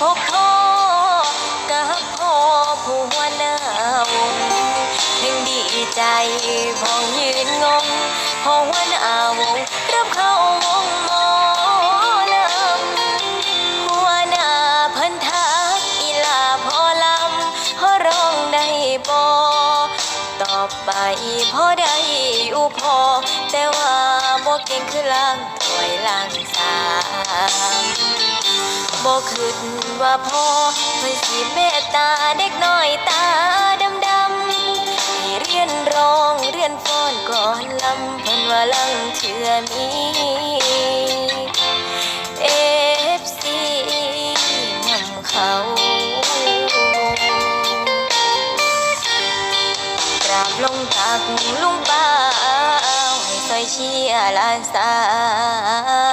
พบพ่อกับพ่อผู้หัวนาวถึงดีใจพองยืนงงพอหัวหนาวรับเข้าวงมอลำหัวหน้าพันธาอีลาพอลำพอร้องได้บอตอบไปพอได้อุพอแต่ว่าบ่เก่งคือล่างถ้วยล่างสาม บ่คิดว่าพ่อเพิ่นสิเมตตาเด็กน้อยตาดำดำๆให้เรียนร้องเรียนฟ้อนก่อนลำเพิ่นว่าลังเถื่อมีเอฟซีนำเขากราบลงตักลุงป้าให้ซอยเชียร์ลานสาว